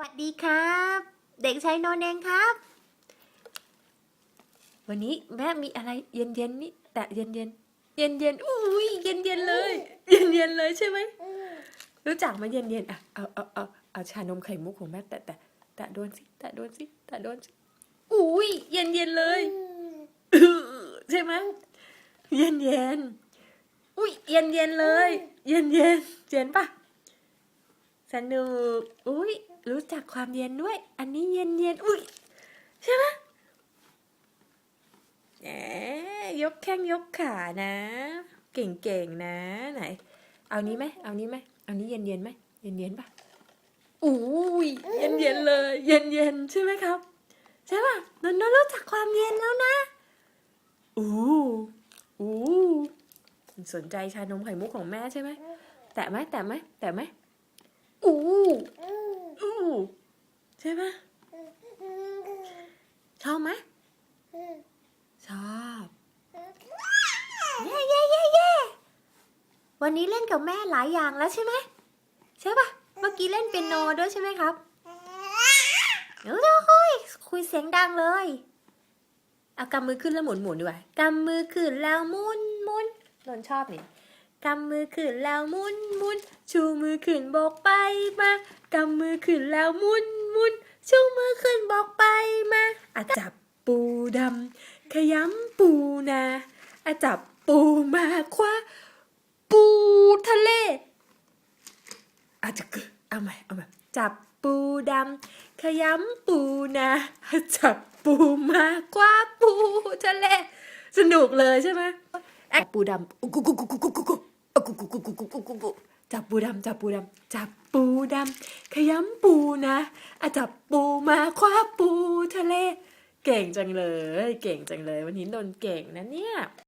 วัสดีครับ เด็กชายโนนเองครับ วันนี้แม่มีอะไรเย็นเย็นนี่แต่เย็นเย็นเย็นเย็นอุ้ยเย็นเย็นเลย เย็นเย็นเลยใช่ไหมรู้จักไหมาเย็นเย็นอะเอาเอาเอาเอาชานมไข่มุกของแม่แต่แต่แต่โดนสิแต่โดนสิแต่โดนสิอุ้ยเย็นเย็นเลยใช่ไหมเย็นเย็นอุ้ยเย็นเย็นเลย เย็นเย็นเย็นปะ สนุก อุ้ยรู้จักความเย็นด้วย อันนี้เย็นเย็นอุ้ยใช่ไหมแหมยกแข้งยกขานะ เก่งๆนะ ไหน เอานี้ไหมเอานี้ไหมเอานี้เย็นเย็นไหมเย็นเย็นปะอุ้ยเย็นเย็นเลย เย็นเย็นใช่ไหมครับ ใช่ป่ะนนรู้จักความเย็นแล้วนะอู้อู้สนใจชานมไข่มุกของแม่ใช่ไหมแตะไหมแตะไหมแตะไหม อู้อู้ใช่ไหมชอบไหมชอบเย่เย่เย่เย่วันนี้เล่นกับแม่หลายอย่างแล้วใช่ไหมใช่ปะเมื่อกี้เล่นเปียโนด้วยใช่ไหมครับเดี๋ยวๆคุยคุยเสียงดังเลยเอากำมือขึ้นแล้วหมุนหมุนๆดีกว่ากำมือขึ้นแล้วหมุนหมุนนนท์ชอบนี่กำมือขึ้นแล้วหมุนหมุน ชูมือขึ้นบอกไปมากำมือขึ้นแล้วมุนมุนชูมือขึ้นบอกไปมาอาจับปูดำขยำปูนาอาจับปูมาคว้าปูทะเลอาจะกึเอาใหม่เอาใหม่จับปูดำขยำปูนาจับปูมาคว้าปูทะเล สนุกเลยใช่ไหมแอปูดำกุกุกุกุกุกุกุกุกุกุกุกุกุกุกุ จับปูดำจับปูดำจับปูดำขยำปูนะอะจับปูมาคว้าปูทะเล เก่งจังเลย เก่งจังเลย วันนี้นนเก่งนะเนี่ย